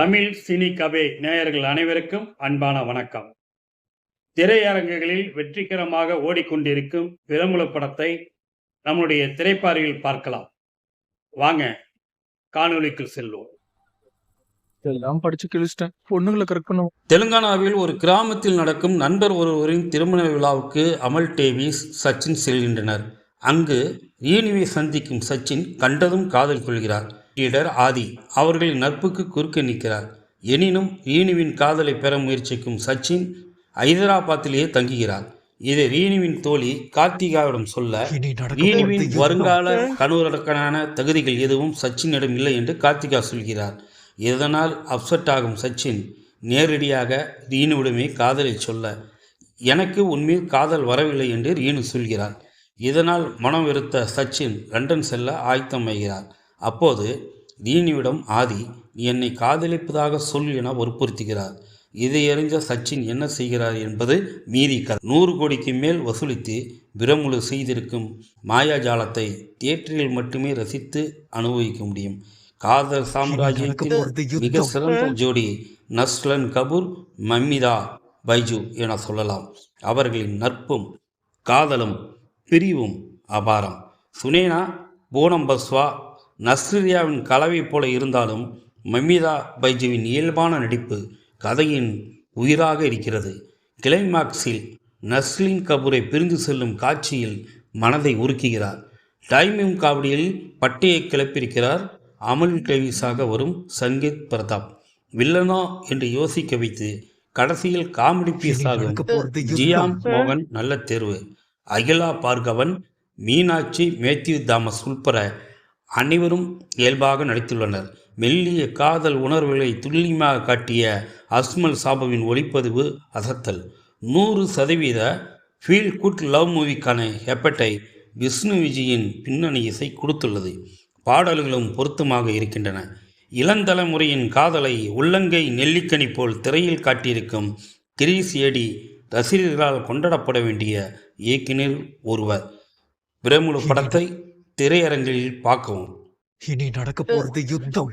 Tamil cine cafe நேயர்கள் அனைவருக்கும் அன்பான வணக்கம். திரையரங்குகளில் வெற்றிகரமாக ஓடிக்கொண்டிருக்கும் பிரமுல படத்தை நம்முடைய திரைப்பார்வையில் பார்க்கலாம். வாங்க காணொளிக்கு செல்வோம். எல்லாம் படிச்சு கிழிச்சிட்டேன். பொண்ணுங்களை கரெக்ட் பண்ணுவோம். தெலுங்கானாவில் ஒரு கிராமத்தில் நடக்கும் நண்பர் ஒருவரின் திருமண விழாவுக்கு அமல் டேவிஸ் சச்சின் செல்கின்றனர். அங்கு ரீனுவை சந்திக்கும் சச்சின் கண்டதும் காதல் கொள்கிறார். லீடர் ஆதி அவர்களின் நட்புக்கு குறுக்க நிற்கிறார். எனினும் ரீனுவின் காதலை பெற முயற்சிக்கும் சச்சின் ஐதராபாத்திலேயே தங்குகிறார். இதை ரீனுவின் தோழி கார்த்திகாவிடம் சொல்ல ரீனுவின் வருங்கால கணவருக்கான தகுதிகள் எதுவும் சச்சினிடம் இல்லை என்று கார்த்திகா சொல்கிறார். இதனால் அப்செட் ஆகும் சச்சின்? நேரடியாக ரீனுவிடமே காதலை சொல்ல எனக்கு உன்மீது காதல் வரவில்லை என்று ரீனு சொல்கிறார். இதனால் மனம் வெறுத்த சச்சின் லண்டன் செல்ல ஆயத்தமாகிறார் அப்போது ரீனுவிடம் ஆதி நீ என்னை காதலிப்பதாக சொல் என வற்புறுத்துகிறார். இதை அறிஞ்ச சச்சின் என்ன செய்கிறார் என்பது மீதி கதை. நூறு கோடிக்கு மேல் வசூலித்து பிரமுழு செய்திருக்கும் மாயாஜாலத்தை தியேட்டரில் மட்டுமே ரசித்து அனுபவிக்க முடியும். காதல் சாம்ராஜ்யத்தில் மிக சிறந்த ஜோடி நஸ்லன் கபூர் மம்மிதா பைஜு என சொல்லலாம். அவர்களின் நட்பும் காதலும் பிரிவும் அபாரம். சுனேனா பூனம் பஸ்வா நஸ்ரியாவின் கலவை போல இருந்தாலும் மம்மிதா பைஜுவின் இயல்பான நடிப்பு கதையின் உயிராக இருக்கிறது. கிளைமாக்ஸில் நஸ்லின் கபூரை பிரிந்து செல்லும் காட்சியில் மனதை உருக்குகிறார். டைமிங் காவடியில் பட்டையை கிளப்பியிருக்கிறார் அமல் டேவிஸாக வரும் சங்கீத் பிரதாப். வில்லனா என்று யோசிக்க வைத்து கடைசியில் காமெடி போறது ஜியாம். மோகன் நல்ல தேர்வு. அகிலா பார்கவன் மீனாட்சி மேத்யூ தாமஸ் உட்பட அனைவரும் இயல்பாக நடித்துள்ளனர். மெல்லிய காதல் உணர்வுகளை துல்லியமாக காட்டிய அஸ்மல் சாபுவின் ஒளிப்பதிவு அசத்தல். நூறு சதவீத ஃபீல் குட் லவ் மூவிக்கான ஹெப்பட்டை விஷ்ணு விஜயின் பின்னணி இசை கொடுத்துள்ளது. பாடல்களும் பொருத்தமாக இருக்கின்றன. இளந்தலைமுறையின் காதலை உள்ளங்கை நெல்லிக்கனி போல் திரையில் காட்டியிருக்கும் கிரீஸ் ஏடி ரசிகர்களால் கொண்டாடப்பட வேண்டிய இயக்குனர் ஒருவர். பிரமுழு படத்தை திரையரங்கில் பார்க்கவும். இனி நடக்க போறது யுத்தம்.